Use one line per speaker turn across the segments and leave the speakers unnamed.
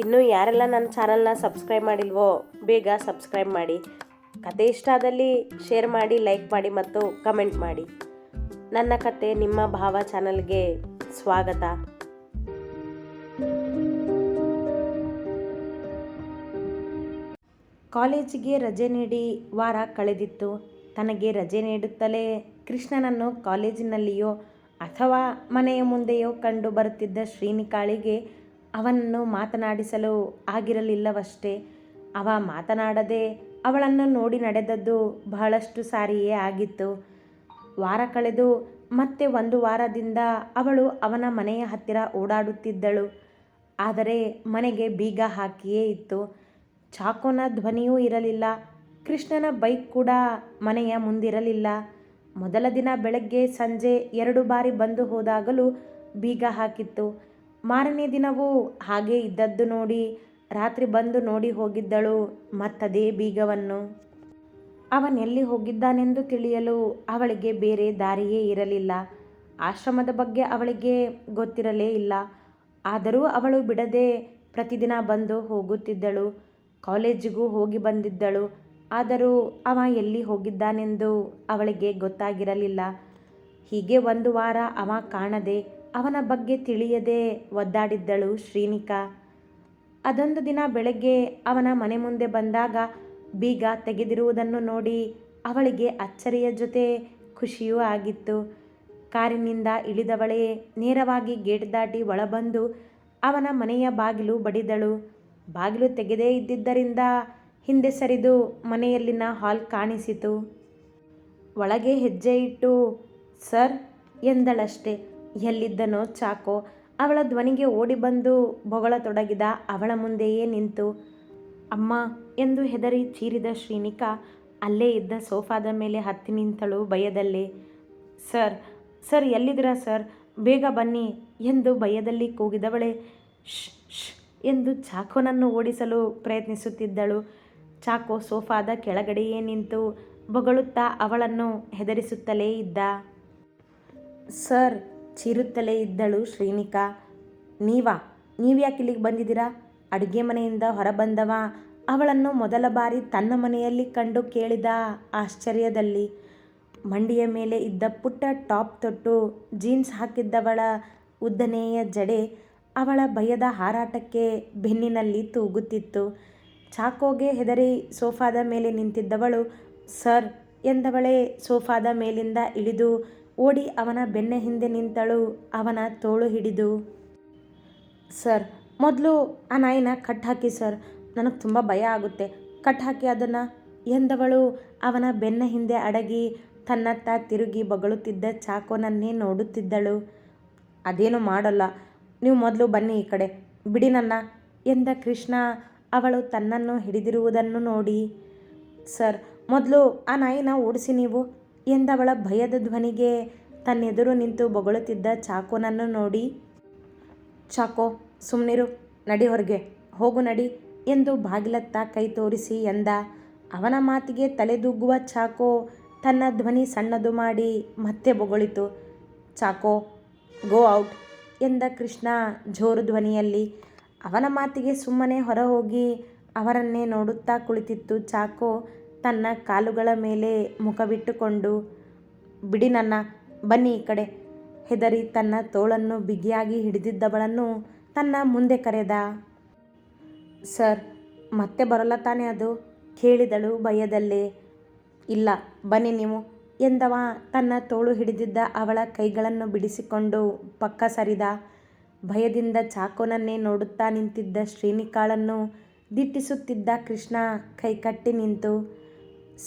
ಇನ್ನೂ ಯಾರೆಲ್ಲ ನನ್ನ ಚಾನಲ್ನ ಸಬ್ಸ್ಕ್ರೈಬ್ ಮಾಡಿಲ್ವೋ, ಬೇಗ ಸಬ್ಸ್ಕ್ರೈಬ್ ಮಾಡಿ. ಕತೆ ಇಷ್ಟ ಆದಲ್ಲಿ ಶೇರ್ ಮಾಡಿ, ಲೈಕ್ ಮಾಡಿ ಮತ್ತು ಕಮೆಂಟ್ ಮಾಡಿ. ನನ್ನ ಕತೆ ನಿಮ್ಮ ಭಾವ ಚಾನಲ್ಗೆ ಸ್ವಾಗತ. ಕಾಲೇಜಿಗೆ ರಜೆ ನೀಡಿ ವಾರ ಕಳೆದಿತ್ತು. ತನಗೆ ರಜೆ ನೀಡುತ್ತಲೇ ಕೃಷ್ಣನನ್ನು ಕಾಲೇಜಿನಲ್ಲಿಯೋ ಅಥವಾ ಮನೆಯ ಮುಂದೆಯೋ ಕಂಡು ಬರುತ್ತಿದ್ದ ಶ್ರೀನಿಕಾಳಿಗೆ ಅವನನ್ನು ಮಾತನಾಡಿಸಲು ಆಗಿರಲಿಲ್ಲವಷ್ಟೇ. ಅವ ಮಾತನಾಡದೆ ಅವಳನ್ನು ನೋಡಿ ನಡೆದದ್ದು ಬಹಳಷ್ಟು ಸಾರಿಯೇ ಆಗಿತ್ತು. ವಾರ ಕಳೆದು ಮತ್ತೆ ಒಂದು ವಾರದಿಂದ ಅವಳು ಅವನ ಮನೆಯ ಹತ್ತಿರ ಓಡಾಡುತ್ತಿದ್ದಳು. ಆದರೆ ಮನೆಗೆ ಬೀಗ ಹಾಕಿಯೇ ಇತ್ತು. ಚಾಕೋನ ಧ್ವನಿಯೂ ಇರಲಿಲ್ಲ. ಕೃಷ್ಣನ ಬೈಕ್ ಕೂಡ ಮನೆಯ ಮುಂದಿರಲಿಲ್ಲ. ಮೊದಲ ದಿನ ಬೆಳಗ್ಗೆ ಸಂಜೆ ಎರಡು ಬಾರಿ ಬಂದು ಹೋದಾಗಲೂ ಬೀಗ ಹಾಕಿತ್ತು. ಮಾರನೇ ದಿನವೂ ಹಾಗೆ ಇದ್ದದ್ದು ನೋಡಿ, ರಾತ್ರಿ ಬಂದು ನೋಡಿ ಹೋಗಿದ್ದಳು ಮತ್ತದೇ ಬೀಗವನ್ನು. ಅವನೆಲ್ಲಿ ಹೋಗಿದ್ದಾನೆಂದು ತಿಳಿಯಲು ಅವಳಿಗೆ ಬೇರೆ ದಾರಿಯೇ ಇರಲಿಲ್ಲ. ಆಶ್ರಮದ ಬಗ್ಗೆ ಅವಳಿಗೆ ಗೊತ್ತಿರಲೇ ಇಲ್ಲ. ಆದರೂ ಅವಳು ಬಿಡದೆ ಪ್ರತಿದಿನ ಬಂದು ಹೋಗುತ್ತಿದ್ದಳು. ಕಾಲೇಜಿಗೂ ಹೋಗಿ ಬಂದಿದ್ದಳು. ಆದರೂ ಅವ ಎಲ್ಲಿ ಹೋಗಿದ್ದಾನೆಂದು ಅವಳಿಗೆ ಗೊತ್ತಾಗಿರಲಿಲ್ಲ. ಹೀಗೆ ಒಂದು ವಾರ ಅವ ಕಾಣದೆ ಅವನ ಬಗ್ಗೆ ತಿಳಿಯದೆ ಒದ್ದಾಡಿದ್ದಳು ಶ್ರೀನಿಕಾ. ಅದೊಂದು ದಿನ ಬೆಳಗ್ಗೆ ಅವನ ಮನೆ ಮುಂದೆ ಬಂದಾಗ ಬೀಗ ತೆಗೆದಿರುವುದನ್ನು ನೋಡಿ ಅವಳಿಗೆ ಅಚ್ಚರಿಯ ಜೊತೆ ಖುಷಿಯೂ ಆಗಿತ್ತು. ಕಾರಿನಿಂದ ಇಳಿದವಳೇ ನೇರವಾಗಿ ಗೇಟ್ ದಾಟಿ ಒಳಬಂದು ಅವನ ಮನೆಯ ಬಾಗಿಲು ಬಡಿದಳು. ಬಾಗಿಲು ತೆಗೆದೇ ಇದ್ದಿದ್ದರಿಂದ ಹಿಂದೆ ಸರಿದು ಮನೆಯಲ್ಲಿನ ಹಾಲ್ ಕಾಣಿಸಿತು. ಒಳಗೆ ಹೆಜ್ಜೆ ಇಟ್ಟು, ಸರ್, ಎಂದಳಷ್ಟೆ. ಎಲ್ಲಿದ್ದನೋ ಚಾಕೋ, ಅವಳ ಧ್ವನಿಗೆ ಓಡಿ ಬಂದು ಬೊಗಳತೊಡಗಿದ ಅವಳ ಮುಂದೆಯೇ ನಿಂತು, ಅಮ್ಮ, ಎಂದು ಹೆದರಿ ಚೀರಿದ ಶ್ರೀನಿಕಾ ಅಲ್ಲೇ ಇದ್ದ ಸೋಫಾದ ಮೇಲೆ ಹತ್ತಿ ನಿಂತಳು ಭಯದಲ್ಲಿ ಸರ್ ಸರ್, ಎಲ್ಲಿದ್ದೀರಾ ಸರ್? ಬೇಗ ಬನ್ನಿ, ಎಂದು ಭಯದಲ್ಲಿ ಕೂಗಿದವಳೆ. ಶ್ ಶ್ ಎಂದು ಚಾಕೋನನ್ನು ಓಡಿಸಲು ಪ್ರಯತ್ನಿಸುತ್ತಿದ್ದಳು. ಚಾಕೋ ಸೋಫಾದ ಕೆಳಗಡೆಯೇ ನಿಂತು ಬೊಗಳುತ್ತಾ ಅವಳನ್ನು ಹೆದರಿಸುತ್ತಲೇ ಇದ್ದ. ಸರ್ ಚೀರುತ್ತಲೇ ಇದ್ದಳು ಶ್ರೀನಿಕಾ. ನೀವಾ? ನೀವ್ಯಾಕೆ ಇಲ್ಲಿಗೆ ಬಂದಿದ್ದೀರಾ? ಅಡುಗೆ ಮನೆಯಿಂದ ಹೊರಬಂದವ? ಅವಳನ್ನು ಮೊದಲ ಬಾರಿ ತನ್ನ ಮನೆಯಲ್ಲಿ ಕಂಡು ಕೇಳಿದ ಆಶ್ಚರ್ಯದಲ್ಲಿ. ಮಂಡಿಯ ಮೇಲೆ ಇದ್ದ ಪುಟ್ಟ ಟಾಪ್ ತೊಟ್ಟು, ಜೀನ್ಸ್ ಹಾಕಿದ್ದವಳ ಉದ್ದನೆಯ ಜಡೆ ಅವಳ ಭಯದ ಹಾರಾಟಕ್ಕೆ ಬೆನ್ನಿನಲ್ಲಿ ತೂಗುತ್ತಿತ್ತು. ಚಾಕೋಗೆ ಹೆದರಿ ಸೋಫಾದ ಮೇಲೆ ನಿಂತಿದ್ದವಳು, ಸರ್ ಎಂದವಳೇ ಸೋಫಾದ ಮೇಲಿಂದ ಇಳಿದು ಓಡಿ ಅವನ ಬೆನ್ನ ಹಿಂದೆ ನಿಂತಳು, ಅವನ ತೋಳು ಹಿಡಿದು. ಸರ್, ಮೊದಲು ಆ ನಾಯಿನ ಕಟ್ ಹಾಕಿ ಸರ್, ನನಗೆ ತುಂಬ ಭಯ ಆಗುತ್ತೆ. ಕಟ್ ಹಾಕಿ ಅದನ್ನು, ಎಂದವಳು. ಅವನ ಬೆನ್ನ ಹಿಂದೆ ಅಡಗಿ ತನ್ನತ್ತ ತಿರುಗಿ ಬಗಳುತ್ತಿದ್ದ ಚಾಕೋನನ್ನೇ ನೋಡುತ್ತಿದ್ದಳು. ಅದೇನು ಮಾಡಲ್ಲ, ನೀವು ಮೊದಲು ಬನ್ನಿ ಈ ಕಡೆ. ಬಿಡಿ ನನ್ನ, ಎಂದ ಕೃಷ್ಣ. ಅವಳು ತನ್ನನ್ನು ಹಿಡಿದಿರುವುದನ್ನು ನೋಡಿ. ಸರ್, ಮೊದಲು ಆ ನಾಯಿನ ಓಡಿಸಿ ನೀವು. ಎಂದವಳ ಭಯದ ಧ್ವನಿಗೆ ತನ್ನೆದುರು ನಿಂತು ಬೊಗಳುತ್ತಿದ್ದ ಚಾಕೋನನ್ನು ನೋಡಿ, ಚಾಕೋ ಸುಮ್ಮನಿರು ನಡಿ ಹೊರಗೆ, ಹೋಗು ನಡಿ ಎಂದು ಬಾಗಿಲತ್ತ ಕೈ ತೋರಿಸಿ ಎಂದ. ಅವನ ಮಾತಿಗೆ ತಲೆದೂಗುವ ಚಾಕೋ ತನ್ನ ಧ್ವನಿ ಸಣ್ಣದು ಮಾಡಿ ಮತ್ತೆ ಬೊಗಳಿತು. ಚಾಕೋ, ಗೋ ಔಟ್ ಎಂದ ಕೃಷ್ಣ ಜೋರು ಧ್ವನಿಯಲ್ಲಿ. ಅವನ ಮಾತಿಗೆ ಸುಮ್ಮನೆ ಹೊರ ಹೋಗಿ ಅವರನ್ನೇ ನೋಡುತ್ತಾ ಕುಳಿತಿತ್ತು ಚಾಕೋ. ತನ್ನ ಕಾಲುಗಳ ಮೇಲೆ ಮುಖವಿಟ್ಟುಕೊಂಡು, ಬಿಡಿ ನನ್ನ, ಬನ್ನಿ ಈ ಕಡೆ. ಹೆದರಿ ತನ್ನ ತೋಳನ್ನು ಬಿಗಿಯಾಗಿ ಹಿಡಿದಿದ್ದವಳನ್ನು ತನ್ನ ಮುಂದೆ ಕರೆದ. ಸರ್, ಮತ್ತೆ ಬರಲ್ಲ ತಾನೇ ಅದು? ಕೇಳಿದಳು ಭಯದಲ್ಲೇ. ಇಲ್ಲ, ಬನ್ನಿ ನೀವು, ಎಂದವ. ತನ್ನ ತೋಳು ಹಿಡಿದಿದ್ದ ಅವಳ ಕೈಗಳನ್ನು ಬಿಡಿಸಿಕೊಂಡು ಪಕ್ಕ ಸರಿದ. ಭಯದಿಂದ ಚಾಕೋನನ್ನೇ ನೋಡುತ್ತಾ ನಿಂತಿದ್ದ ಶ್ರೀನಿಕಾಳನ್ನು ದಿಟ್ಟಿಸುತ್ತಿದ್ದ ಕೃಷ್ಣ ಕೈಕಟ್ಟಿ ನಿಂತು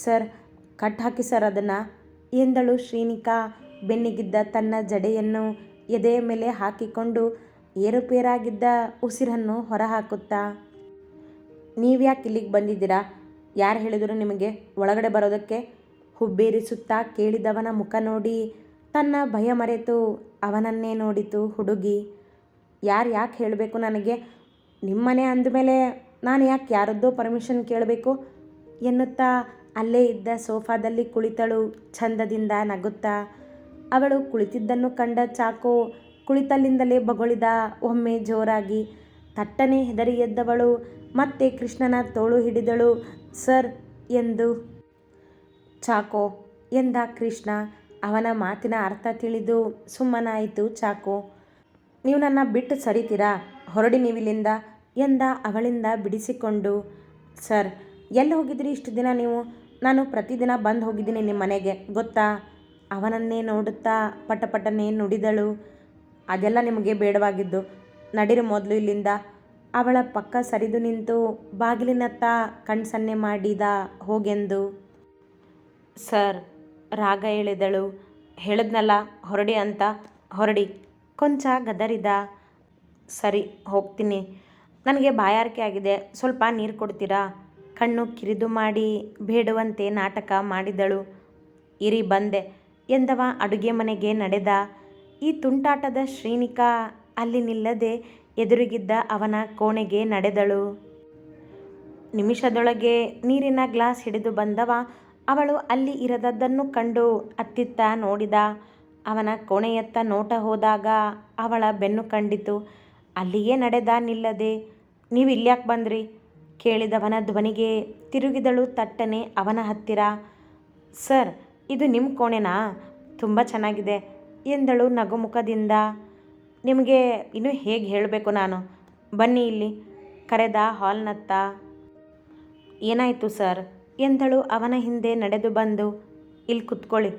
ಸರ್, ಕಟ್ ಹಾಕಿ ಸರ್ ಅದನ್ನು. ಎಂದಳು ಶ್ರೀನಿಕಾ. ಬೆನ್ನಿಗಿದ್ದ ತನ್ನ ಜಡೆಯನ್ನು ಎದೆಯ ಮೇಲೆ ಹಾಕಿಕೊಂಡು ಏರುಪೇರಾಗಿದ್ದ ಉಸಿರನ್ನು ಹೊರಹಾಕುತ್ತಾ. ನೀವ್ಯಾಕೆ ಇಲ್ಲಿಗೆ ಬಂದಿದ್ದೀರಾ? ಯಾರು ಹೇಳಿದರು ನಿಮಗೆ ಒಳಗಡೆ ಬರೋದಕ್ಕೆ? ಹುಬ್ಬೇರಿಸುತ್ತಾ ಕೇಳಿದವನ ಮುಖ ನೋಡಿ ತನ್ನ ಭಯ ಮರೆತು ಅವನನ್ನೇ ನೋಡಿತು ಹುಡುಗಿ. ಯಾರು ಯಾಕೆ ಹೇಳಬೇಕು ನನಗೆ? ನಿಮ್ಮನೆ ಅಂದಮೇಲೆ ನಾನು ಯಾಕೆ ಯಾರದ್ದೋ ಪರ್ಮಿಷನ್ ಕೇಳಬೇಕು ಎನ್ನುತ್ತಾ ಅಲ್ಲೇ ಇದ್ದ ಸೋಫಾದಲ್ಲಿ ಕುಳಿತಳು, ಛಂದದಿಂದ ನಗುತ್ತಾ. ಅವಳು ಕುಳಿತಿದ್ದನ್ನು ಕಂಡ ಚಾಕೋ ಕುಳಿತಲ್ಲಿಂದಲೇ ಬೊಗಳಿದ. ಒಮ್ಮೆ ಜೋರಾಗಿ ತಟ್ಟನೆ ಹೆದರಿ ಎದ್ದವಳು. ಮತ್ತೆ ಕೃಷ್ಣನ ತೋಳು ಹಿಡಿದಳು. ಸರ್ ಎಂದು. ಚಾಕೋ ಎಂದ ಕೃಷ್ಣ. ಅವನ ಮಾತಿನ ಅರ್ಥ ತಿಳಿದು ಸುಮ್ಮನಾಯಿತು ಚಾಕೋ. ನೀವು ನನ್ನ ಬಿಟ್ಟು ಸರಿತೀರಾ? ಹೊರಡಿ ನೀವಿಲ್ಲಿಂದ ಎಂದ ಅವಳಿಂದ ಬಿಡಿಸಿಕೊಂಡು. ಸರ್, ಎಲ್ಲಿ ಹೋಗಿದ್ರಿ ಇಷ್ಟು ದಿನ ನೀವು? ನಾನು ಪ್ರತಿದಿನ ಬಂದು ಹೋಗಿದ್ದೀನಿ ನಿಮ್ಮ ಮನೆಗೆ, ಗೊತ್ತಾ? ಅವನನ್ನೇ ನೋಡುತ್ತಾ ಪಟ ಪಟಪಟನೆ ನುಡಿದಳು. ಅದೆಲ್ಲ ನಿಮಗೆ ಬೇಡವಾಗಿದ್ದು. ನಡಿರು ಮೊದಲು ಇಲ್ಲಿಂದ. ಅವಳ ಪಕ್ಕ ಸರಿದು ನಿಂತು ಬಾಗಿಲಿನತ್ತ ಕಣ್ಸನ್ನೆ ಮಾಡಿದ ಹೋಗೆಂದು. ಸರ್, ರಾಗ ಹೇಳಿದಳು. ಹೇಳಿದ್ನಲ್ಲ, ಹೊರಡಿ ಅಂತ. ಹೊರಡಿ. ಕೊಂಚ ಗದರಿದ. ಸರಿ, ಹೋಗ್ತೀನಿ. ನನಗೆ ಬಾಯಾರಿಕೆ ಆಗಿದೆ. ಸ್ವಲ್ಪ ನೀರು ಕೊಡ್ತೀರಾ? ಕಣ್ಣು ಕಿರಿದು ಮಾಡಿ ಬೇಡುವಂತೆ ನಾಟಕ ಮಾಡಿದಳು. ಇರಿ ಬಂದೆ ಎಂದವ ಅಡುಗೆ ಮನೆಗೆ ನಡೆದ. ಈ ತುಂಟಾಟದ ಶ್ರೀನಿಕ ಅಲ್ಲಿ ನಿಲ್ಲದೆ ಎದುರಿಗಿದ್ದ ಅವನ ಕೋಣೆಗೆ ನಡೆದಳು. ನಿಮಿಷದೊಳಗೆ ನೀರಿನ ಗ್ಲಾಸ್ ಹಿಡಿದು ಬಂದವ. ಅವಳು ಅಲ್ಲಿ ಇರದದ್ದನ್ನು ಕಂಡು ಅತ್ತಿತ್ತ ನೋಡಿದ. ಅವನ ಕೋಣೆಯತ್ತ ನೋಟ ಹೋದಾಗ ಅವಳ ಬೆನ್ನು ಕಂಡಿತು. ಅಲ್ಲಿಯೇ ನಡೆದ ನಿಲ್ಲದೆ. ನೀವು ಇಲ್ಯಾಕೆ ಬಂದ್ರಿ? ಕೇಳಿದವನ ಧ್ವನಿಗೆ ತಿರುಗಿದಳು ತಟ್ಟನೆ ಅವನ ಹತ್ತಿರ. ಸರ್, ಇದು ನಿಮ್ಮ ಕೋಣೆನಾ? ತುಂಬ ಚೆನ್ನಾಗಿದೆ ಎಂದಳು ನಗುಮುಖದಿಂದ. ನಿಮಗೆ ಇನ್ನೂ ಹೇಗೆ ಹೇಳಬೇಕು ನಾನು? ಬನ್ನಿ ಇಲ್ಲಿ. ಕರೆದ ಹಾಲ್ನತ್ತ. ಏನಾಯಿತು ಸರ್? ಎಂದಳು ಅವನ ಹಿಂದೆ ನಡೆದು ಬಂದು. ಇಲ್ಲಿ ಕುತ್ಕೊಳ್ಳಿ.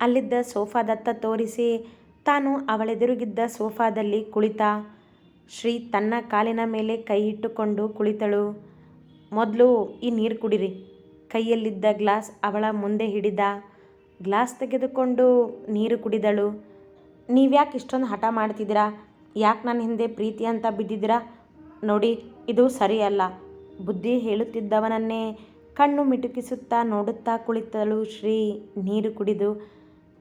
ಅಲ್ಲಿದ್ದ ಸೋಫಾದತ್ತ ತೋರಿಸಿ ತಾನು ಅವಳೆದುರುಗಿದ್ದ ಸೋಫಾದಲ್ಲಿ ಕುಳಿತ. ಶ್ರೀ ತನ್ನ ಕಾಲಿನ ಮೇಲೆ ಕೈ ಇಟ್ಟುಕೊಂಡು ಕುಳಿತಳು. ಮೊದಲು ಈ ನೀರು ಕುಡಿರಿ. ಕೈಯಲ್ಲಿದ್ದ ಗ್ಲಾಸ್ ಅವಳ ಮುಂದೆ ಹಿಡಿದ ಗ್ಲಾಸ್ ತೆಗೆದುಕೊಂಡು ನೀರು ಕುಡಿದಳು. ನೀವ್ಯಾಕೆ ಇಷ್ಟೊಂದು ಹಠ ಮಾಡ್ತಿದ್ದೀರಾ? ಯಾಕೆ ನನ್ನ ಹಿಂದೆ ಪ್ರೀತಿ ಅಂತ ಬಿದ್ದಿದ್ದೀರಾ? ನೋಡಿ, ಇದು ಸರಿಯಲ್ಲ. ಬುದ್ಧಿ ಹೇಳುತ್ತಿದ್ದವನನ್ನೇ ಕಣ್ಣು ಮಿಟುಕಿಸುತ್ತಾ ನೋಡುತ್ತಾ ಕುಳಿತಳು ಶ್ರೀ ನೀರು ಕುಡಿದು.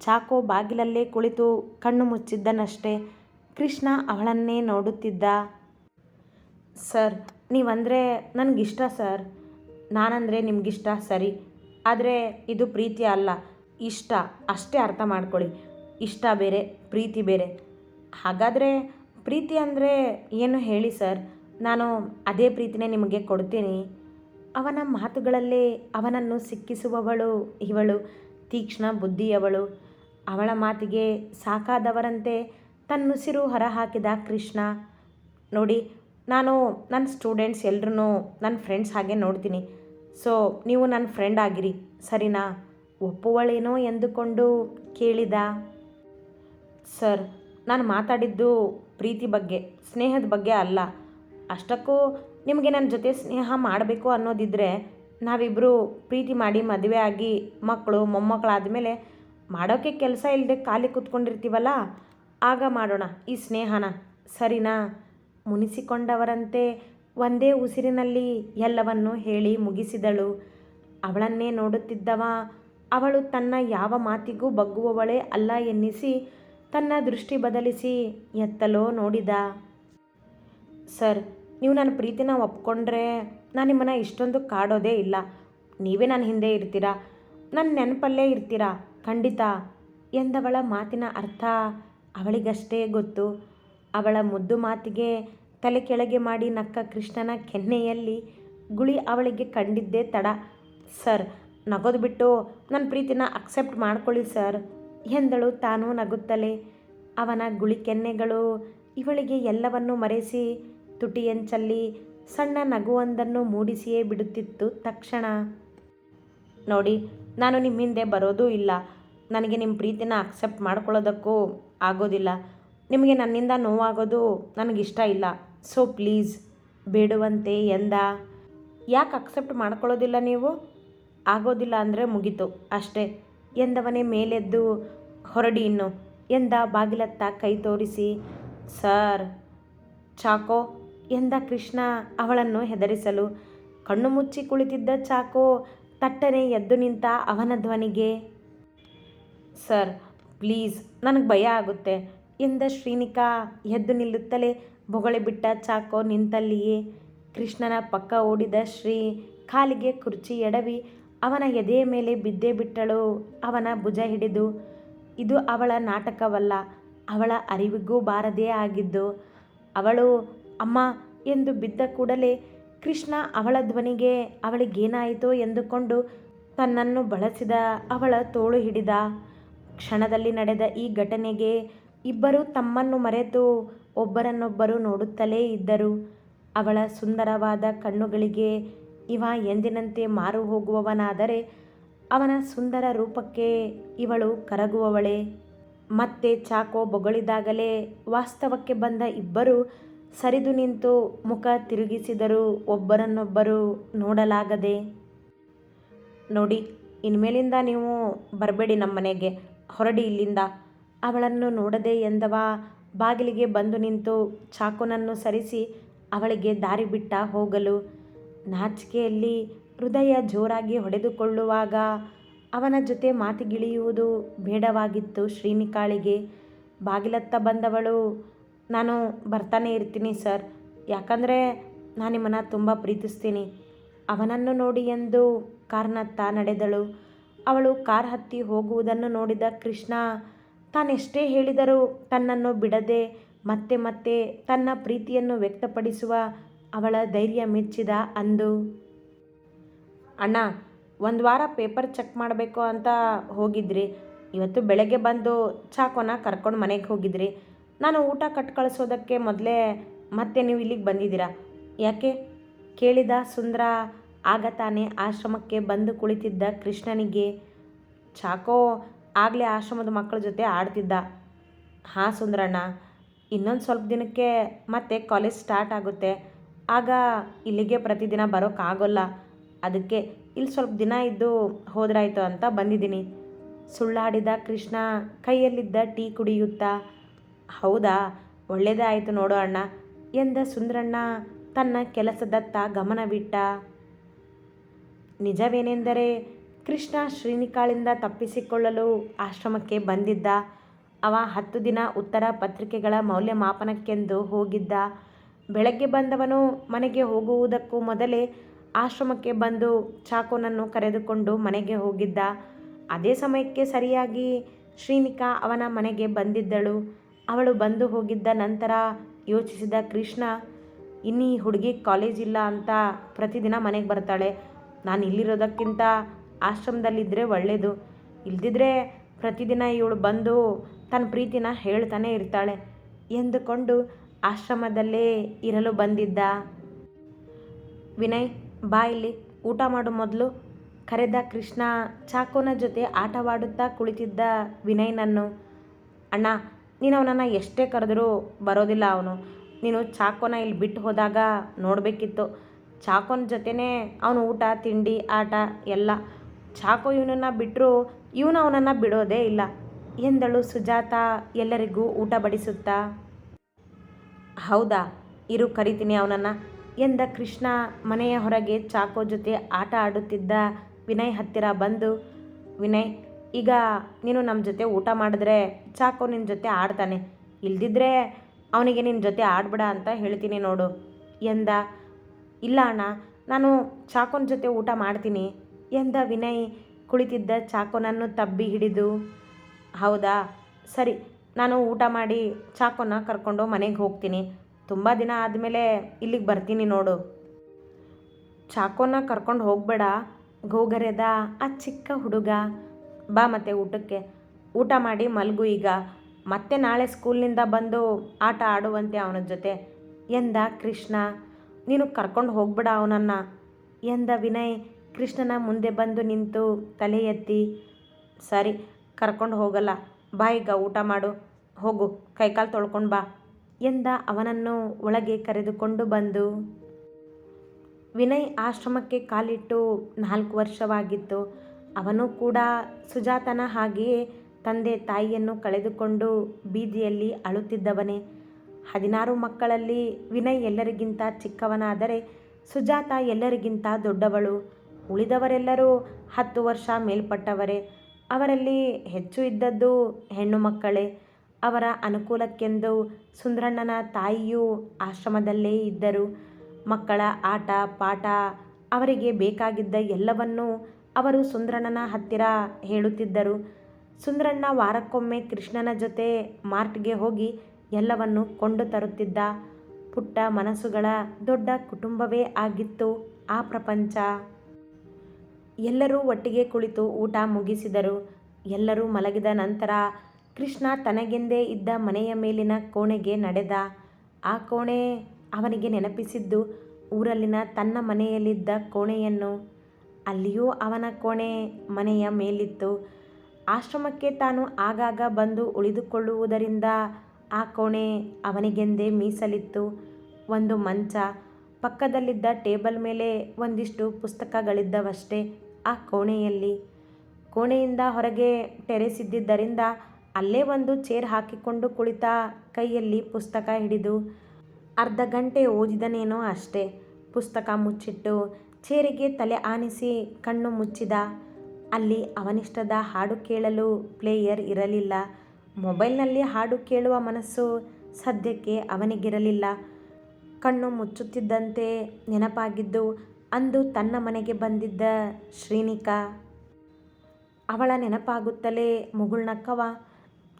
ಚಾಕೋ ಬಾಗಿಲಲ್ಲೇ ಕುಳಿತು ಕಣ್ಣು ಮುಚ್ಚಿದ್ದನಷ್ಟೇ. ಕೃಷ್ಣ ಅವಳನ್ನೇ ನೋಡುತ್ತಿದ್ದ. ಸರ್ ನೀವಂದರೆ ನನಗಿಷ್ಟ ಸರ್. ನಾನಂದರೆ ನಿಮಗಿಷ್ಟ ಸರಿ. ಆದರೆ ಇದು ಪ್ರೀತಿ ಅಲ್ಲ. ಇಷ್ಟ, ಅಷ್ಟೇ ಅರ್ಥ ಮಾಡ್ಕೊಳ್ಳಿ. ಇಷ್ಟ ಬೇರೆ, ಪ್ರೀತಿ ಬೇರೆ. ಹಾಗಾದರೆ ಪ್ರೀತಿ ಅಂದರೆ ಏನು ಹೇಳಿ ಸರ್? ನಾನು ಅದೇ ಪ್ರೀತಿನೇ ನಿಮಗೆ ಕೊಡ್ತೀನಿ. ಅವನ ಮಾತುಗಳಲ್ಲಿ ಅವನನ್ನು ಸಿಕ್ಕಿಸುವವಳು ಇವಳು, ತೀಕ್ಷ್ಣ ಬುದ್ಧಿಯವಳು. ಅವಳ ಮಾತಿಗೆ ಸಾಕಾದವರಂತೆ ತನ್ನುಸಿರು ಹೊರಹಾಕಿದ ಕೃಷ್ಣ. ನೋಡಿ ನಾನು ನನ್ನ ಸ್ಟೂಡೆಂಟ್ಸ್ ಎಲ್ರೂ ನನ್ನ ಫ್ರೆಂಡ್ಸ್ ಹಾಗೆ ನೋಡ್ತೀನಿ. ಸೊ ನೀವು ನನ್ನ ಫ್ರೆಂಡ್ ಆಗಿರಿ. ಸರಿನಾ? ಒಪ್ಪುವಳೇನೋ ಎಂದುಕೊಂಡು ಕೇಳಿದ. ಸರ್ ನಾನು ಮಾತಾಡಿದ್ದು ಪ್ರೀತಿ ಬಗ್ಗೆ, ಸ್ನೇಹದ ಬಗ್ಗೆ ಅಲ್ಲ. ಅಷ್ಟಕ್ಕೂ ನಿಮಗೆ ನನ್ನ ಜೊತೆ ಸ್ನೇಹ ಮಾಡಬೇಕು ಅನ್ನೋದಿದ್ದರೆ ನಾವಿಬ್ಬರು ಪ್ರೀತಿ ಮಾಡಿ ಮದುವೆ ಆಗಿ ಮಕ್ಕಳು ಮೊಮ್ಮಕ್ಕಳಾದ ಮೇಲೆ ಮಾಡೋಕ್ಕೆ ಕೆಲಸ ಇಲ್ಲದೆ ಖಾಲಿ ಕೂತ್ಕೊಂಡಿರ್ತೀವಲ್ಲ? ಆಗ ಮಾಡೋಣ ಈ ಸ್ನೇಹನ. ಸರಿನಾ? ಮುನಿಸಿಕೊಂಡವರಂತೆ ಒಂದೇ ಉಸಿರಿನಲ್ಲಿ ಎಲ್ಲವನ್ನೂ ಹೇಳಿ ಮುಗಿಸಿದಳು. ಅವಳನ್ನೇ ನೋಡುತ್ತಿದ್ದವ, ಅವಳು ತನ್ನ ಯಾವ ಮಾತಿಗೂ ಬಗ್ಗುವವಳೇ ಅಲ್ಲ ಎನ್ನಿಸಿ ತನ್ನ ದೃಷ್ಟಿ ಬದಲಿಸಿ ಎತ್ತಲೋ ನೋಡಿದ. ಸರ್, ನೀವು ನನ್ನ ಪ್ರೀತಿನ ಒಪ್ಕೊಂಡ್ರೆ ನಾನು ನಿಮ್ಮನ್ನು ಇಷ್ಟೊಂದು ಕಾಡೋದೇ ಇಲ್ಲ. ನೀವೇ ನನ್ನ ಹಿಂದೆ ಇರ್ತೀರ? ನನ್ನ ನೆನಪಲ್ಲೇ ಇರ್ತೀರಾ? ಖಂಡಿತ ಎಂದವಳ ಮಾತಿನ ಅರ್ಥ ಅವಳಿಗಷ್ಟೇ ಗೊತ್ತು. ಅವಳ ಮುದ್ದು ಮಾತಿಗೆ ತಲೆ ಕೆಳಗೆ ಮಾಡಿ ನಕ್ಕ ಕೃಷ್ಣನ ಕೆನ್ನೆಯಲ್ಲಿ ಗುಳಿ ಅವಳಿಗೆ ಕಂಡಿದ್ದೇ ತಡ. ಸರ್, ನಗೋದು ಬಿಟ್ಟು ನನ್ನ ಪ್ರೀತಿನ ಅಕ್ಸೆಪ್ಟ್ ಮಾಡ್ಕೊಳ್ಳಿ ಸರ್, ಎಂದಳು ತಾನೂ ನಗುತ್ತಲೇ. ಅವನ ಗುಳಿ ಕೆನ್ನೆಗಳು ಇವಳಿಗೆ ಎಲ್ಲವನ್ನೂ ಮರೆಸಿ ತುಟಿಯಂಚಲ್ಲಿ ಸಣ್ಣ ನಗುವೊಂದನ್ನು ಮೂಡಿಸಿಯೇ ಬಿಡುತ್ತಿತ್ತು ತಕ್ಷಣ. ನೋಡಿ, ನಾನು ನಿಮ್ಮ ಹಿಂದೆ ಬರೋದೂ ಇಲ್ಲ. ನನಗೆ ನಿಮ್ಮ ಪ್ರೀತಿನ ಅಕ್ಸೆಪ್ಟ್ ಮಾಡ್ಕೊಳ್ಳೋದಕ್ಕೂ ಆಗೋದಿಲ್ಲ. ನಿಮಗೆ ನನ್ನಿಂದ ನೋವಾಗೋದು ನನಗಿಷ್ಟ ಇಲ್ಲ. ಸೊ ಪ್ಲೀಸ್ ಬೇಡುವಂತೆ ಎಂದ. ಯಾಕೆ ಅಕ್ಸೆಪ್ಟ್ ಮಾಡ್ಕೊಳ್ಳೋದಿಲ್ಲ ನೀವು? ಆಗೋದಿಲ್ಲ ಅಂದರೆ ಮುಗೀತು ಅಷ್ಟೇ. ಎಂದವನೇ ಮೇಲೆದ್ದು ಹೊರಡಿ ಇನ್ನು. ಎಂದ ಬಾಗಿಲತ್ತ ಕೈ ತೋರಿಸಿ, ಸರ್, ಚಾಕೋ. ಎಂದ ಕೃಷ್ಣ ಅವಳನ್ನು ಹೆದರಿಸಲು, ಕಣ್ಣು ಮುಚ್ಚಿ ಕುಳಿತಿದ್ದ ಚಾಕೋ ತಟ್ಟನೆ ಎದ್ದು ನಿಂತ ಅವನ ಧ್ವನಿಗೆ, ಸರ್, ಪ್ಲೀಸ್, ನನಗೆ ಭಯ ಆಗುತ್ತೆ. ಎಂದ ಶ್ರೀನಿಕಾ ಎದ್ದು ನಿಲ್ಲುತ್ತಲೇ ಬೊಗಳೆ ಬಿಟ್ಟ ಚಾಕೋ ನಿಂತಲ್ಲಿಯೇ ಕೃಷ್ಣನ ಪಕ್ಕ ಓಡಿದ ಶ್ರೀ ಕಾಲಿಗೆ ಕುರ್ಚಿ ಎಡವಿ ಅವನ ಎದೆಯ ಮೇಲೆ ಬಿದ್ದೇ ಬಿಟ್ಟಳು. ಅವನ ಭುಜ ಹಿಡಿದು, ಇದು ಅವಳ ನಾಟಕವಲ್ಲ, ಅವಳ ಅರಿವಿಗೂ ಬಾರದೇ ಆಗಿದ್ದು. ಅವಳು, ಅಮ್ಮ ಎಂದು ಬಿದ್ದ ಕೂಡಲೇ ಕೃಷ್ಣ ಅವಳ ಧ್ವನಿಗೆ ಅವಳಿಗೇನಾಯಿತೋ ಎಂದುಕೊಂಡು ತನ್ನನ್ನು ಬಳಸಿದ ಅವಳ ತೋಳು ಹಿಡಿದ. ಕ್ಷಣದಲ್ಲಿ ನಡೆದ ಈ ಘಟನೆಗೆ ಇಬ್ಬರು ತಮ್ಮನ್ನು ಮರೆತು ಒಬ್ಬರನ್ನೊಬ್ಬರು ನೋಡುತ್ತಲೇ ಇದ್ದರು. ಅವಳ ಸುಂದರವಾದ ಕಣ್ಣುಗಳಿಗೆ ಇವ ಎಂದಿನಂತೆ ಮಾರು ಹೋಗುವವನಾದರೆ ಅವನ ಸುಂದರ ರೂಪಕ್ಕೆ ಇವಳು ಕರಗುವವಳೆ. ಮತ್ತೆ ಚಾಕೋ ಬೊಗಳಿದಾಗಲೇ ವಾಸ್ತವಕ್ಕೆ ಬಂದ ಇಬ್ಬರು ಸರಿದು ನಿಂತು ಮುಖ ತಿರುಗಿಸಿದರು ಒಬ್ಬರನ್ನೊಬ್ಬರು ನೋಡಲಾಗದೆ, ನೋಡಿ, ಇನ್ಮೇಲಿಂದ ನೀವು ಬರಬೇಡಿ ನಮ್ಮ ಮನೆಗೆ ಹೊರಡಿ ಇಲ್ಲಿಂದ. ಅವಳನ್ನು ನೋಡದೆ ಎಂದವ. ಬಾಗಿಲಿಗೆ ಬಂದು ನಿಂತು ಚಾಕುನನ್ನು ಸರಿಸಿ ಅವಳಿಗೆ ದಾರಿ ಬಿಟ್ಟ ಹೋಗಲು. ನಾಚಿಕೆಯಲ್ಲಿ ಹೃದಯ ಜೋರಾಗಿ ಹೊಡೆದುಕೊಳ್ಳುವಾಗ ಅವನ ಜೊತೆ ಮಾತಿಗಿಳಿಯುವುದು ಬೇಡವಾಗಿತ್ತು ಶ್ರೀನಿಕಾಳಿಗೆ. ಬಾಗಿಲತ್ತ ಬಂದವಳು, ನಾನು ಬರ್ತಾನೆ ಇರ್ತೀನಿ ಸರ್. ಯಾಕಂದರೆ ನಾನು ನಿಮ್ಮನ್ನು ತುಂಬ ಪ್ರೀತಿಸ್ತೀನಿ. ಅವನನ್ನು ನೋಡಿ ಎಂದು ಕಾರ್ನತ್ತ ನಡೆದಳು. ಅವಳು ಕಾರ್ ಹತ್ತಿ ಹೋಗುವುದನ್ನು ನೋಡಿದ ಕೃಷ್ಣ ತಾನೆಷ್ಟೇ ಹೇಳಿದರೂ ತನ್ನನ್ನು ಬಿಡದೆ ಮತ್ತೆ ಮತ್ತೆ ತನ್ನ ಪ್ರೀತಿಯನ್ನು ವ್ಯಕ್ತಪಡಿಸುವ ಅವಳ ಧೈರ್ಯ ಮೆಚ್ಚಿದ ಅಂದು. ಅಣ್ಣ, ಒಂದು ವಾರ ಪೇಪರ್ ಚೆಕ್ ಮಾಡಬೇಕು ಅಂತ ಹೋಗಿದ್ರಿ. ಇವತ್ತು ಬೆಳಗ್ಗೆ ಬಂದು ಚಾಕೋನ ಕರ್ಕೊಂಡು ಮನೆಗೆ ಹೋಗಿದ್ರಿ. ನಾನು ಊಟ ಕಟ್ ಕಳಿಸೋದಕ್ಕೆ ಮೊದಲೇ ಮತ್ತೆ ನೀವು ಇಲ್ಲಿಗೆ ಬಂದಿದ್ದೀರಾ? ಯಾಕೆ? ಕೇಳಿದ ಸುಂದರ ಆಗ ತಾನೇ ಆಶ್ರಮಕ್ಕೆ ಬಂದು ಕುಳಿತಿದ್ದ ಕೃಷ್ಣನಿಗೆ, ಚಾಕೋ ಆಗಲೇ ಆಶ್ರಮದ ಮಕ್ಕಳ ಜೊತೆ ಆಡ್ತಿದ್ದ. ಹಾಂ ಸುಂದರಣ್ಣ, ಇನ್ನೊಂದು ಸ್ವಲ್ಪ ದಿನಕ್ಕೆ ಮತ್ತೆ ಕಾಲೇಜ್ ಸ್ಟಾರ್ಟ್ ಆಗುತ್ತೆ. ಆಗ ಇಲ್ಲಿಗೆ ಪ್ರತಿದಿನ ಬರೋಕ್ಕಾಗೋಲ್ಲ ಅದಕ್ಕೆ ಇಲ್ಲಿ ಸ್ವಲ್ಪ ದಿನ ಇದ್ದು ಹೋದ್ರಾಯ್ತು ಅಂತ ಬಂದಿದ್ದೀನಿ. ಸುಳ್ಳಾಡಿದ ಕೃಷ್ಣ ಕೈಯಲ್ಲಿದ್ದ ಟೀ ಕುಡಿಯುತ್ತಾ, ಹೌದಾ ಒಳ್ಳೆಯದೇ ಆಯಿತು ನೋಡೋ ಅಣ್ಣ, ಎಂದ ಸುಂದರಣ್ಣ ತನ್ನ ಕೆಲಸದತ್ತ ಗಮನವಿಟ್ಟ. ನಿಜವೇನೆಂದರೆ ಕೃಷ್ಣ ಶ್ರೀನಿಕಾಳಿಂದ ತಪ್ಪಿಸಿಕೊಳ್ಳಲು ಆಶ್ರಮಕ್ಕೆ ಬಂದಿದ್ದ. ಅವ ಹತ್ತು ದಿನ ಉತ್ತರ ಪತ್ರಿಕೆಗಳ ಮೌಲ್ಯಮಾಪನಕ್ಕೆಂದು ಹೋಗಿದ್ದ. ಬೆಳಗ್ಗೆ ಬಂದವನು ಮನೆಗೆ ಹೋಗುವುದಕ್ಕೂ ಮೊದಲೇ ಆಶ್ರಮಕ್ಕೆ ಬಂದು ಚಾಕೋನನ್ನು ಕರೆದುಕೊಂಡು ಮನೆಗೆ ಹೋಗಿದ್ದ. ಅದೇ ಸಮಯಕ್ಕೆ ಸರಿಯಾಗಿ ಶ್ರೀನಿಕಾ ಅವನ ಮನೆಗೆ ಬಂದಿದ್ದಳು. ಅವಳು ಬಂದು ಹೋಗಿದ್ದ ನಂತರ ಯೋಚಿಸಿದ ಕೃಷ್ಣ, ಇನ್ನೀ ಹುಡುಗಿ ಕಾಲೇಜ್ ಇಲ್ಲ ಅಂತ ಪ್ರತಿದಿನ ಮನೆಗೆ ಬರ್ತಾಳೆ. ನಾನು ಇಲ್ಲಿರೋದಕ್ಕಿಂತ ಆಶ್ರಮದಲ್ಲಿದ್ದರೆ ಒಳ್ಳೆಯದು ಇಲ್ದಿದ್ರೆ ಪ್ರತಿದಿನ ಇವಳು ಬಂದು ತನ್ನ ಪ್ರೀತಿನ ಹೇಳ್ತಾನೆ ಇರ್ತಾಳೆ. ಎಂದುಕೊಂಡು ಆಶ್ರಮದಲ್ಲೇ ಇರಲು ಬಂದಿದ್ದ. ವಿನಯ್, ಬಾ ಇಲ್ಲಿ, ಊಟ ಮಾಡು ಮೊದಲು. ಕರೆದ ಕೃಷ್ಣ ಚಾಕೋನ ಜೊತೆ ಆಟವಾಡುತ್ತಾ ಕುಳಿತಿದ್ದ ವಿನಯ್ನನ್ನು. ಅಣ್ಣ, ನೀನು ಅವನನ್ನು ಎಷ್ಟೇ ಕರೆದರೂ ಬರೋದಿಲ್ಲ ಅವನು. ನೀನು ಚಾಕೋನ ಇಲ್ಲಿ ಬಿಟ್ಟು ಹೋದಾಗ ನೋಡಬೇಕಿತ್ತು. ಚಾಕೋನ ಜೊತೆನೇ ಅವನು ಊಟ, ತಿಂಡಿ, ಆಟ, ಎಲ್ಲ ಚಾಕೋ ಇವನನ್ನು ಬಿಟ್ಟರು ಇವನು ಅವನನ್ನು ಬಿಡೋದೇ ಇಲ್ಲ. ಎಂದಳು ಸುಜಾತ, ಎಲ್ಲರಿಗೂ ಊಟ ಬಡಿಸುತ್ತಾ. ಹೌದಾ, ಇರು ಕರಿತೀನಿ ಅವನನ್ನು ಎಂದ ಕೃಷ್ಣ ಮನೆಯ ಹೊರಗೆ ಚಾಕೋ ಜೊತೆ ಆಟ ಆಡುತ್ತಿದ್ದ ವಿನಯ್ ಹತ್ತಿರ ಬಂದು, ವಿನಯ್, ಈಗ ನೀನು ನಮ್ಮ ಜೊತೆ ಊಟ ಮಾಡಿದ್ರೆ ಚಾಕೋ ನಿನ್ನ ಜೊತೆ ಆಡ್ತಾನೆ. ಇಲ್ದಿದ್ರೆ ಅವನಿಗೆ ನಿನ್ನ ಜೊತೆ ಆಡ್ಬೇಡ ಅಂತ ಹೇಳ್ತೀನಿ ನೋಡು ಎಂದ, ಇಲ್ಲ ಅಣ್ಣ, ನಾನು ಚಾಕೋನ ಜೊತೆ ಊಟ ಮಾಡ್ತೀನಿ. ಎಂದ ವಿನಯ್ ಕುಳಿತಿದ್ದ ಚಾಕೋನನ್ನು ತಬ್ಬಿ ಹಿಡಿದು, ಹೌದಾ? ಸರಿ, ನಾನು ಊಟ ಮಾಡಿ ಚಾಕೋನ ಕರ್ಕೊಂಡು ಮನೆಗೆ ಹೋಗ್ತೀನಿ. ತುಂಬ ದಿನ ಆದಮೇಲೆ ಇಲ್ಲಿಗೆ ಬರ್ತೀನಿ ನೋಡು. ಚಾಕೋನ ಕರ್ಕೊಂಡು ಹೋಗಬೇಡ, ಗೋಗರೆದ ಆ ಚಿಕ್ಕ ಹುಡುಗ. ಬಾ ಮತ್ತೆ ಊಟಕ್ಕೆ. ಊಟ ಮಾಡಿ ಮಲಗು ಈಗ. ಮತ್ತೆ ನಾಳೆ ಸ್ಕೂಲ್ನಿಂದ ಬಂದು ಆಟ ಆಡುವಂತೆ ಅವನ ಜೊತೆ. ಎಂದ ಕೃಷ್ಣ, ನೀನು ಕರ್ಕೊಂಡು ಹೋಗ್ಬೇಡ ಅವನನ್ನು. ಎಂದ ವಿನಯ್ ಕೃಷ್ಣನ ಮುಂದೆ ಬಂದು ನಿಂತು ತಲೆ ಎತ್ತಿ, ಸರಿ, ಕರ್ಕೊಂಡು ಹೋಗಲ್ಲ. ಬಾ ಈಗ, ಊಟ ಮಾಡು. ಹೋಗು, ಕೈಕಾಲು ತೊಳ್ಕೊಂಡು ಬಾ, ಎಂದ ಅವನನ್ನು ಒಳಗೆ ಕರೆದುಕೊಂಡು ಬಂದು. ವಿನಯ್ ಆಶ್ರಮಕ್ಕೆ ಕಾಲಿಟ್ಟು ನಾಲ್ಕು ವರ್ಷವಾಗಿತ್ತು. ಅವನು ಕೂಡ ಸುಜಾತನ ಹಾಗೆಯೇ ತಂದೆ ತಾಯಿಯನ್ನು ಕಳೆದುಕೊಂಡು ಬೀದಿಯಲ್ಲಿ ಅಳುತ್ತಿದ್ದವನೇ. ಹದಿನಾರು ಮಕ್ಕಳಲ್ಲಿ ವಿನಯ್ ಎಲ್ಲರಿಗಿಂತ ಚಿಕ್ಕವನಾದರೆ ಸುಜಾತ ಎಲ್ಲರಿಗಿಂತ ದೊಡ್ಡವಳು. ಉಳಿದವರೆಲ್ಲರೂ ಹತ್ತು ವರ್ಷ ಮೇಲ್ಪಟ್ಟವರೇ. ಅವರಲ್ಲಿ ಹೆಚ್ಚು ಇದ್ದದ್ದು ಹೆಣ್ಣು ಮಕ್ಕಳೇ. ಅವರ ಅನುಕೂಲಕ್ಕೆಂದು ಸುಂದರಣ್ಣನ ತಾಯಿಯೂ ಆಶ್ರಮದಲ್ಲೇ ಇದ್ದರು. ಮಕ್ಕಳ ಆಟ, ಪಾಠ, ಅವರಿಗೆ ಬೇಕಾಗಿದ್ದ ಎಲ್ಲವನ್ನೂ ಅವರು ಸುಂದರಣ್ಣನ ಹತ್ತಿರ ಹೇಳುತ್ತಿದ್ದರು. ಸುಂದರಣ್ಣ ವಾರಕ್ಕೊಮ್ಮೆ ಕೃಷ್ಣನ ಜೊತೆ ಮಾರ್ಟ್ಗೆ ಹೋಗಿ ಎಲ್ಲವನ್ನು ಕೊಂಡು ತರುತ್ತಿದ್ದ. ಪುಟ್ಟ ಮನಸ್ಸುಗಳ ದೊಡ್ಡ ಕುಟುಂಬವೇ ಆಗಿತ್ತು ಆ ಪ್ರಪಂಚ. ಎಲ್ಲರೂ ಒಟ್ಟಿಗೆ ಕುಳಿತು ಊಟ ಮುಗಿಸಿದರು. ಎಲ್ಲರೂ ಮಲಗಿದ ನಂತರ ಕೃಷ್ಣ ತನಗೆಂದೇ ಇದ್ದ ಮನೆಯ ಮೇಲಿನ ಕೋಣೆಗೆ ನಡೆದ. ಆ ಕೋಣೆ ಅವನಿಗೆ ನೆನಪಿಸಿದ್ದು ಊರಲ್ಲಿನ ತನ್ನ ಮನೆಯಲ್ಲಿದ್ದ ಕೋಣೆಯನ್ನು. ಅಲ್ಲಿಯೂ ಅವನ ಕೋಣೆ ಮನೆಯ ಮೇಲಿತ್ತು. ಆಶ್ರಮಕ್ಕೆ ತಾನು ಆಗಾಗ ಬಂದು ಉಳಿದುಕೊಳ್ಳುವುದರಿಂದ ಆ ಕೋಣೆ ಅವನಿಗೆಂದೇ ಮೀಸಲಿತ್ತು. ಒಂದು ಮಂಚ, ಪಕ್ಕದಲ್ಲಿದ್ದ ಟೇಬಲ್ ಮೇಲೆ ಒಂದಿಷ್ಟು ಪುಸ್ತಕಗಳಿದ್ದವಷ್ಟೇ. ಆ ಕೋಣೆಯಲ್ಲಿ. ಕೋಣೆಯಿಂದ ಹೊರಗೆ ಟೆರೆಸ್ ಇದ್ದಿದ್ದರಿಂದ ಅಲ್ಲೇ ಒಂದು ಚೇರ್ ಹಾಕಿಕೊಂಡು ಕುಳಿತ ಕೈಯಲ್ಲಿ ಪುಸ್ತಕ ಹಿಡಿದು ಅರ್ಧ ಗಂಟೆ ಓದಿದನೇನೋ ಅಷ್ಟೇ. ಪುಸ್ತಕ ಮುಚ್ಚಿಟ್ಟು ಚೇರಿಗೆ ತಲೆ ಆನಿಸಿ ಕಣ್ಣು ಮುಚ್ಚಿದ. ಅಲ್ಲಿ ಅವನಿಷ್ಟದ ಹಾಡು ಕೇಳಲು ಪ್ಲೇಯರ್ ಇರಲಿಲ್ಲ. ಮೊಬೈಲ್ನಲ್ಲಿ ಹಾಡು ಕೇಳುವ ಮನಸ್ಸು ಸದ್ಯಕ್ಕೆ ಅವನಿಗಿರಲಿಲ್ಲ. ಕಣ್ಣು ಮುಚ್ಚುತ್ತಿದ್ದಂತೆ ನೆನಪಾಗಿದ್ದು ಅಂದು ತನ್ನ ಮನೆಗೆ ಬಂದಿದ್ದ ಶ್ರೀನಿಕಾ. ಅವಳ ನೆನಪಾಗುತ್ತಲೇ ಮುಗುಳ್ನಕ್ಕವ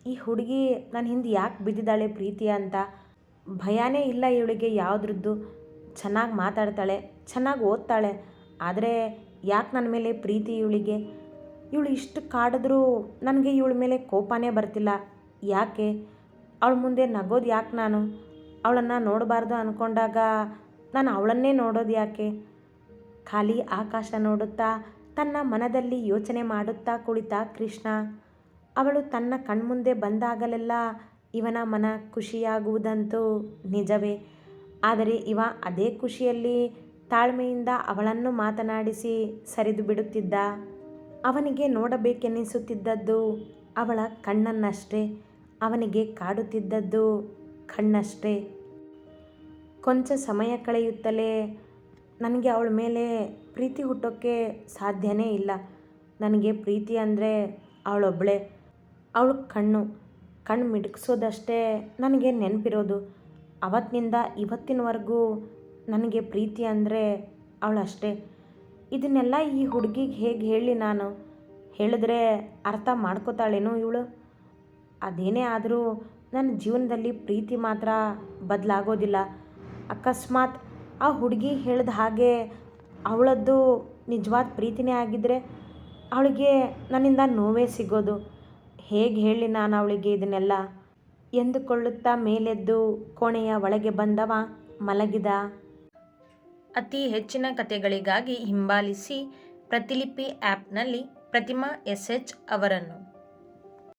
ಈ ಹುಡುಗಿ ನನ್ನ ಹಿಂದೆ ಯಾಕೆ ಬಿದ್ದಿದ್ದಾಳೆ ಪ್ರೀತಿ ಅಂತ? ಭಯನೇ ಇಲ್ಲ ಇವಳಿಗೆ ಯಾವುದ್ರದ್ದು. ಚೆನ್ನಾಗಿ ಮಾತಾಡ್ತಾಳೆ, ಚೆನ್ನಾಗಿ ಓದ್ತಾಳೆ. ಆದರೆ ಯಾಕೆ ನನ್ನ ಮೇಲೆ ಪ್ರೀತಿ ಇವಳಿಗೆ? ಇವಳು ಇಷ್ಟು ಕಾಡಿದ್ರೂ ನನಗೆ ಇವಳ ಮೇಲೆ ಕೋಪನೇ ಬರ್ತಿಲ್ಲ. ಯಾಕೆ? ಅವಳ ಮುಂದೆ ನಗೋದು ಯಾಕೆ ನಾನು? ಅವಳನ್ನು ನೋಡಬಾರ್ದು ಅಂದ್ಕೊಂಡಾಗ ನಾನು ಅವಳನ್ನೇ ನೋಡೋದು ಯಾಕೆ? ಖಾಲಿ ಆಕಾಶ ನೋಡುತ್ತಾ, ತನ್ನ ಮನದಲ್ಲಿ ಯೋಚನೆ ಮಾಡುತ್ತಾ ಕುಳಿತ ಕೃಷ್ಣ. ಅವಳು ತನ್ನ ಕಣ್ಮುಂದೆ ಬಂದಾಗಲೆಲ್ಲ ಇವನ ಮನ ಖುಷಿಯಾಗುವುದಂತೂ ನಿಜವೇ. ಆದರೆ ಇವ ಅದೇ ಖುಷಿಯಲ್ಲಿ ತಾಳ್ಮೆಯಿಂದ ಅವಳನ್ನು ಮಾತನಾಡಿಸಿ ಸರಿದು ಬಿಡುತ್ತಿದ್ದ. ಅವನಿಗೆ ನೋಡಬೇಕೆನ್ನಿಸುತ್ತಿದ್ದದ್ದು ಅವಳ ಕಣ್ಣನ್ನಷ್ಟೇ, ಅವನಿಗೆ ಕಾಡುತ್ತಿದ್ದದ್ದು ಕಣ್ಣಷ್ಟೇ. ಕೊಂಚ ಸಮಯ ಕಳೆಯುತ್ತಲೇ ನನಗೆ ಅವಳ ಮೇಲೆ ಪ್ರೀತಿ ಹುಟ್ಟೋಕ್ಕೆ ಸಾಧ್ಯನೇ ಇಲ್ಲ. ನನಗೆ ಪ್ರೀತಿ ಅಂದರೆ ಅವಳೊಬ್ಬಳೇ ಅವಳ ಕಣ್ಣು ಕಣ್ಣು ಮಿಡ್ಕಿಸೋದಷ್ಟೇ ನನಗೆ ನೆನಪಿರೋದು. ಅವತ್ತಿನಿಂದ ಇವತ್ತಿನವರೆಗೂ ನನಗೆ ಪ್ರೀತಿ ಅಂದರೆ ಅವಳಷ್ಟೇ. ಇದನ್ನೆಲ್ಲ ಈ ಹುಡುಗಿಗೆ ಹೇಗೆ ಹೇಳಿ ನಾನು? ಹೇಳಿದ್ರೆ ಅರ್ಥ ಮಾಡ್ಕೋತಾಳೇನೋ ಇವಳು? ಅದೇನೇ ಆದರೂ ನನ್ನ ಜೀವನದಲ್ಲಿ ಪ್ರೀತಿ ಮಾತ್ರ ಬದಲಾಗೋದಿಲ್ಲ. ಅಕಸ್ಮಾತ್ ಆ ಹುಡುಗಿ ಹೇಳಿದ ಹಾಗೆ ಅವಳದ್ದು ನಿಜವಾದ ಪ್ರೀತಿನೇ ಆಗಿದ್ದರೆ ಅವಳಿಗೆ ನನ್ನಿಂದ ನೋವೇ ಸಿಗೋದು. ಹೇಗೆ ಹೇಳಿ ನಾನು ಅವಳಿಗೆ ಇದನ್ನೆಲ್ಲ? ಎಂದುಕೊಳ್ಳುತ್ತಾ ಮೇಲೆದ್ದು ಕೋಣೆಯ ಒಳಗೆ ಬಂದವ, ಮಲಗಿದ. ಅತಿ ಹೆಚ್ಚಿನ ಕಥೆಗಳಿಗಾಗಿ ಹಿಂಬಾಲಿಸಿ ಪ್ರತಿಲಿಪಿ ಆ್ಯಪ್ನಲ್ಲಿ ಪ್ರತಿಮಾ ಎಸ್ ಎಚ್ ಅವರನ್ನು.